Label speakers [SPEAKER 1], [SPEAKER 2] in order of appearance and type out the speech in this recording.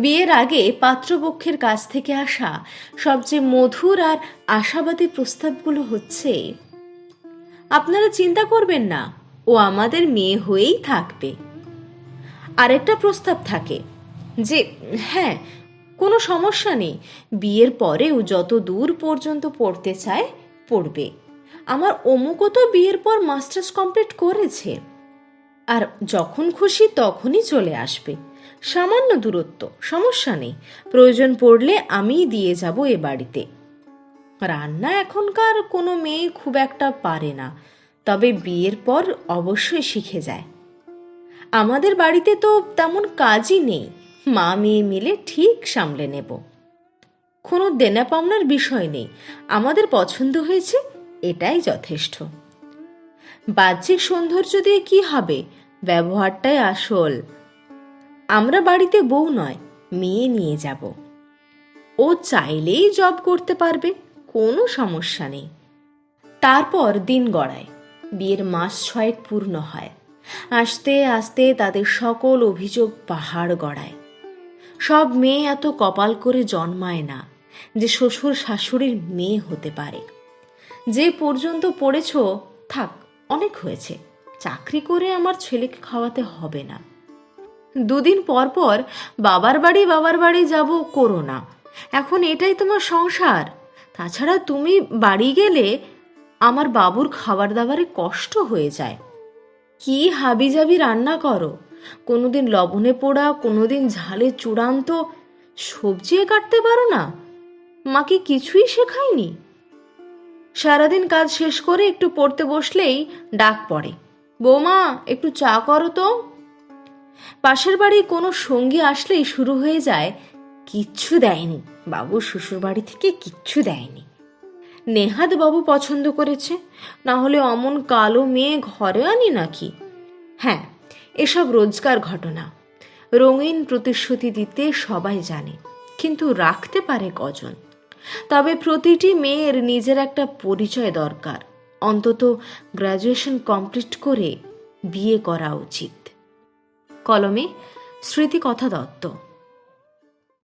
[SPEAKER 1] বিয়ের আগে পাত্রপক্ষের কাছ থেকে আসা সবচেয়ে মধুর আর আশাবাদী প্রস্তাবগুলো হচ্ছে, আপনারা চিন্তা করবেন না, ও আমাদের মেয়ে হয়েই থাকবে। আরেকটা প্রস্তাব থাকে যে হ্যাঁ কোনো সমস্যা নেই, বিয়ের পরেও যত দূর পর্যন্ত পড়তে চায়, পড়বে। আমার অমুকও তো বিয়ের পর মাস্টার্স কমপ্লিট করেছে। আর যখন খুশি তখনই চলে আসবে। সামান্য দূরত্ব, সমস্যা নেই। প্রয়োজন পড়লে আমিই দিয়ে যাব এ বাড়িতে। রান্না এখনকার কোনো মেয়ে খুব একটা পারে না, তবে বিয়ের পর অবশ্যই শিখে যায়। আমাদের বাড়িতে তো তেমন কাজই নেই, মা মেয়ে মিলে ঠিক সামলে নেব। কোনো দেনা পাওনার বিষয় নেই, আমাদের পছন্দ হয়েছে, এটাই যথেষ্ট। বাহ্যিক সৌন্দর্য দিয়ে কি হবে? ব্যবহারটাই আসল। আমরা বাড়িতে বউ নয়, মেয়ে নিয়ে যাব। ও চাইলেই জব করতে পারবে, কোনো সমস্যা নেই। তারপর দিন গড়ায়, বিয়ের মাস ছয়েক পূর্ণ হয়। আস্তে আস্তে তাদের সকল অভিযোগ পাহাড় গড়ায়। সব মেয়ে এত কপাল করে জন্মায় না যে শ্বশুর শাশুড়ির মেয়ে হতে পারে। যে পর্যন্ত পড়েছ, থাক, অনেক হয়েছে। চাকরি করে আমার ছেলেকে খাওয়াতে হবে না। দুদিন পর পর বাবার বাড়ি বাবার বাড়ি যাব করো না এখন এটাই তোমার সংসার। তাছাড়া তুমি বাড়ি গেলে আমার বাবুর খাবার দাবারে কষ্ট হয়ে যায়। কি হাবিজাবি রান্না করো। কোনোদিন লবণে পোড়া, কোনোদিন ঝালে চূড়ান্ত। সবজি কাটতে পারো না। মাকে কিছুই শেখায়নি সারাদিন কাজ শেষ করে একটু পড়তে বসলেই ডাক পড়ে। বৌমা, একটু চা করো তো। পাশের বাড়ি কোনো সঙ্গী আসলেই শুরু হয়ে যায়, কিচ্ছু দেয়নি। বাবু শ্বশুর বাড়ি থেকে কিচ্ছু দেয়নি। নেহাত বাবু পছন্দ করেছে, না হলে অমন কালো মেয়ে ঘরে আনি নাকি? হ্যাঁ এসব রোজকার ঘটনা। রঙিন প্রতিশ্রুতি দিতে সবাই জানে, কিন্তু রাখতে পারে কজন? তবে প্রতিটি মেয়ের নিজের একটা পরিচয় দরকার। অন্তত গ্র্যাজুয়েশন কমপ্লিট করে বিয়ে করা উচিত। কলমে স্মৃতিকথা দত্ত।